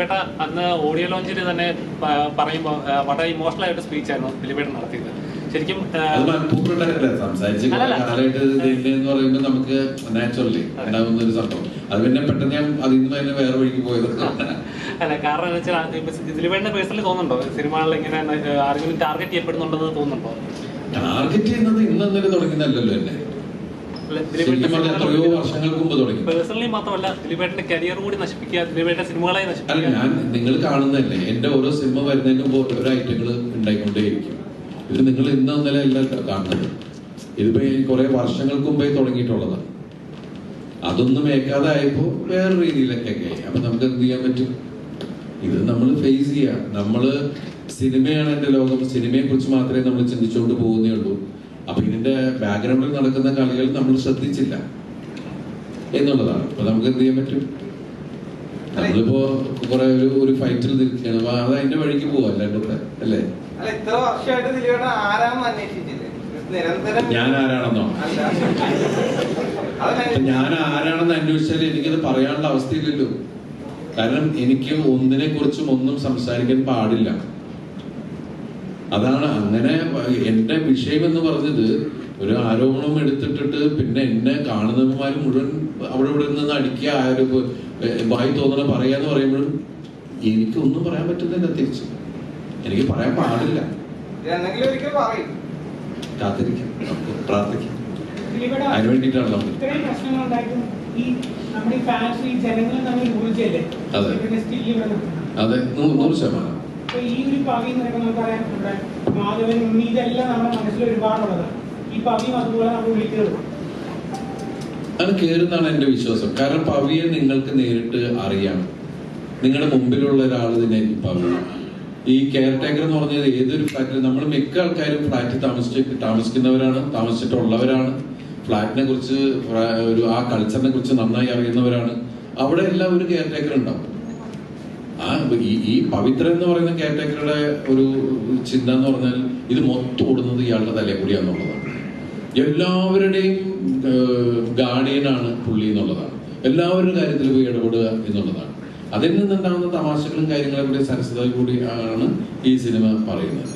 പേട്ട അന്ന് ഓഡിയോ ലോഞ്ചിൽ തന്നെ പറയുമ്പോൾ വളരെ ഇമോഷണൽ ആയിട്ട് സ്പീച്ച് ആയിരുന്നു ദിലീപേട്ടൻ നടത്തിയത്. ശരിക്കും പറയുമ്പോൾ നമുക്ക് നാച്ചുറലി ഒരു സംഭവം. അത് പിന്നെ പെട്ടെന്ന് ഞാൻ അതിൽ നിന്ന് തന്നെ വേറെ വഴിക്ക് പോയത്. അല്ല കാരണം എന്ന് വെച്ചാൽ പേഴ്സണലി തോന്നുന്നുണ്ടോ? സിനിമകളിൽ ഇങ്ങനെ ആരെങ്കിലും ടാർഗറ്റ് ചെയ്യപ്പെടുന്നുണ്ടെന്ന് തോന്നുന്നുണ്ടോ? ടാർഗറ്റ് ചെയ്യുന്നത് ഇന്ന് തുടങ്ങുന്നല്ലോ എന്നെ. എത്രയോ വർഷങ്ങൾക്ക് മുമ്പ് തുടങ്ങി. പേഴ്സണലി മാത്രമല്ല ദിലീപേട്ടന്റെ കരിയർ കൂടി നശിപ്പിക്കുക അല്ല നശിപ്പിക്കുക ഞാൻ നിങ്ങൾ കാണുന്നതല്ലേ എന്റെ ഓരോ സിനിമ വരുന്നതിന് മുമ്പ് ഓരോ ഐറ്റങ്ങൾ ഉണ്ടായിക്കൊണ്ടേയിരിക്കും. ഇത് നിങ്ങൾ ഇന്ന് ഇന്നലെ അല്ല കാണുന്നത്. ഇതിപ്പോ കുറെ വർഷങ്ങൾക്ക് മുമ്പേ തുടങ്ങിയിട്ടുള്ളതാണ് അതൊന്നും ഏക്കാതെ ആയപ്പോ വേറെ രീതിയിലൊക്കെ ആയി. അപ്പൊ നമുക്ക് എന്ത് ചെയ്യാൻ പറ്റും? ഇത് നമ്മൾ ഫേസ് ചെയ്യാം. നമ്മൾ സിനിമയാണ് എന്റെ ലോകം. സിനിമയെ കുറിച്ച് മാത്രമേ നമ്മൾ ചിന്തിച്ചുകൊണ്ട് പോകുന്നേ ഉള്ളൂ. അപ്പൊ ഇതിന്റെ ബാക്ക്ഗ്രൗണ്ടിൽ നടക്കുന്ന കളികൾ നമ്മൾ ശ്രദ്ധിച്ചില്ല എന്നുള്ളതാണ്. അപ്പൊ നമുക്ക് എന്ത് ചെയ്യാൻ പറ്റും? നമ്മളിപ്പോ കുറെ ഒരു ഒരു ഫൈറ്റിൽ നിൽക്കുകയാണ്. അപ്പൊ അത് അതിന്റെ വഴിക്ക് പോവാ ഇപ്പൊ, അല്ലേ? ഞാൻ ആരാണെന്നോ? ഞാൻ ആരാണെന്ന് അന്വേഷിച്ചാൽ എനിക്കത് പറയാനുള്ള അവസ്ഥയില്ലല്ലോ. കാരണം എനിക്ക് ഒന്നിനെ കുറിച്ചും ഒന്നും സംസാരിക്കാൻ പാടില്ല. അതാണ് അങ്ങനെ എന്റെ വിഷയം എന്ന് പറഞ്ഞത് ഒരു ആരോപണം എടുത്തിട്ടിട്ട് പിന്നെ എന്നെ കാണുന്നവന്മാർ മുഴുവൻ അവിടെ ഇവിടെ നിന്ന് അടിക്കുക ആ ഒരു ഏഹ് വായി തോന്നണ പറയാന്ന് പറയുമ്പോഴും എനിക്കൊന്നും പറയാൻ പറ്റുന്നില്ല തിരിച്ച്. എനിക്ക് പറയാൻ പാടില്ല. കാത്തിരിക്കാം. പ്രാർത്ഥിക്കാം. അതിന് വേണ്ടിയിട്ടാണ് നമ്മൾ അതെ. നൂറ് ശതമാനം. അപ്പൊ ഈ ഒരു പവി എന്ന് പറയുമ്പോൾ നമുക്കറിയാം നമ്മുടെ മാധവൻ ഉണ്ണി ഇതെല്ലാം നമ്മുടെ മനസ്സിൽ ഒരുപാടുള്ളതാണ് ഈ പവിയും അതുപോലെ നമ്മൾ വിളിക്കുന്നത്. അത് കയറുന്നതാണ് എന്റെ വിശ്വാസം. കാരണം പവിയെ നിങ്ങൾക്ക് നേരിട്ട് അറിയാം. നിങ്ങളുടെ മുമ്പിലുള്ള ഒരാൾ തന്നെ പവി. ഈ കെയർ ടേക്കർ എന്ന് പറഞ്ഞത് ഏതൊരു ഫ്ലാറ്റിൽ നമ്മൾ മിക്ക ആൾക്കാരും ഫ്ലാറ്റിൽ താമസിച്ച് താമസിക്കുന്നവരാണ് താമസിച്ചിട്ടുള്ളവരാണ്. ഫ്ലാറ്റിനെ കുറിച്ച് ഒരു ആ കൾച്ചറിനെ കുറിച്ച് നന്നായി അറിയുന്നവരാണ്. അവിടെ എല്ലാം ഒരു കെയർ ടേക്കർ ഉണ്ടാവും. ആ ഈ ഈ പവിത്ര എന്ന് പറയുന്ന കാറ്റഗറിയുടെ ഒരു ചിന്ത എന്ന് പറഞ്ഞാൽ ഇത് മൊത്തം ഓടുന്നത് ഇയാളുടെ തലേ കൂടിയാന്നുള്ളതാണ് എല്ലാവരുടെയും ഗാർഡിയനാണ് പുള്ളി എന്നുള്ളതാണ്. എല്ലാവരുടെ കാര്യത്തിൽ പോയി ഇടപെടുക എന്നുള്ളതാണ്. അതിൽ നിന്നുണ്ടാകുന്ന തമാശകളും കാര്യങ്ങളെ കൂടി സരസത കൂടി ആണ് ഈ സിനിമ പറയുന്നത്.